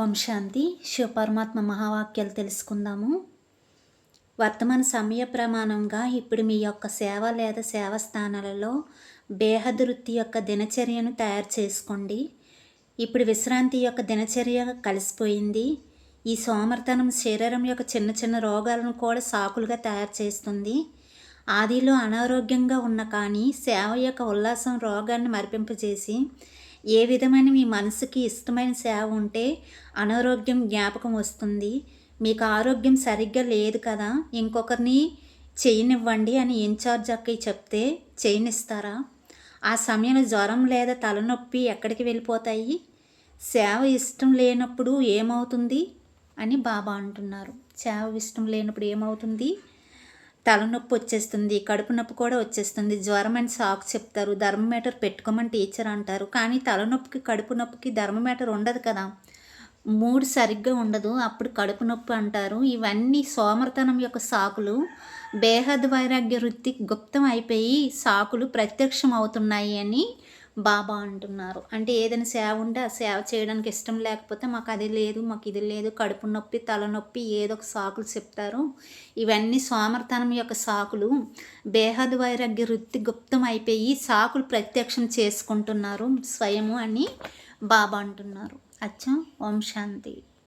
ఓం శాంతి. శివపరమాత్మ మహావాక్యాలు తెలుసుకుందాము. వర్తమాన సమయ ప్రమాణంగా ఇప్పుడు మీ యొక్క సేవ లేదా సేవ స్థానాలలో బేహదృత్తి యొక్క దినచర్యను తయారు చేసుకోండి. ఇప్పుడు విశ్రాంతి యొక్క దినచర్య కలిసిపోయింది. ఈ సోమర్తనం శరీరం యొక్క చిన్న చిన్న రోగాలను కూడా సాకులుగా తయారు చేస్తుంది. ఆదిలో అనారోగ్యంగా ఉన్న కానీ సేవ యొక్క ఉల్లాసం రోగాన్ని మరిపింపజేసి ఏ విధమైన మీ మనసుకి ఇష్టమైన సేవ ఉంటే అనారోగ్యం జ్ఞాపకం వస్తుంది. మీకు ఆరోగ్యం సరిగ్గా లేదు కదా ఇంకొకరిని చేయనివ్వండి అని ఇన్ఛార్జ్ అక్కయ్య చెప్తే చేయనిస్తారా? ఆ సమయంలో జ్వరం లేదా తలనొప్పి ఎక్కడికి వెళ్ళిపోతాయి? సేవ ఇష్టం లేనప్పుడు ఏమవుతుంది అని బాబా అంటున్నారు. సేవ ఇష్టం లేనప్పుడు ఏమవుతుంది? తలనొప్పి వచ్చేస్తుంది కడుపు నొప్పి కూడా వచ్చేస్తుంది. జ్వరం అని సాకు చెప్తారు. ధర్మమీటర్ పెట్టుకోమని టీచర్ అంటారు. కానీ తలనొప్పికి కడుపు నొప్పికి ధర్మమీటర్ ఉండదు కదా. మూడు సరిగ్గా ఉండదు. అప్పుడు కడుపు నొప్పి అంటారు. ఇవన్నీ సోమర్తనం యొక్క సాకులు. బేహద్ వైరాగ్య వృత్తి గుప్తం అయిపోయి సాకులు ప్రత్యక్షం అవుతున్నాయి అని బాబా అంటున్నారు. అంటే ఏదైనా సేవ ఉంటే ఆ సేవ చేయడానికి ఇష్టం లేకపోతే మాకు అది లేదు మాకు ఇది లేదు కడుపు నొప్పి తలనొప్పి ఏదో ఒక సాకులు చెప్తారు. ఇవన్నీ సోమర్తనం యొక్క సాకులు. బేహద్ వైరాగ్య వృత్తి గుప్తం అయిపోయి సాకులు ప్రత్యక్షం చేసుకుంటున్నారు స్వయము అని బాబా అంటున్నారు. అచ్చా ఓం శాంతి.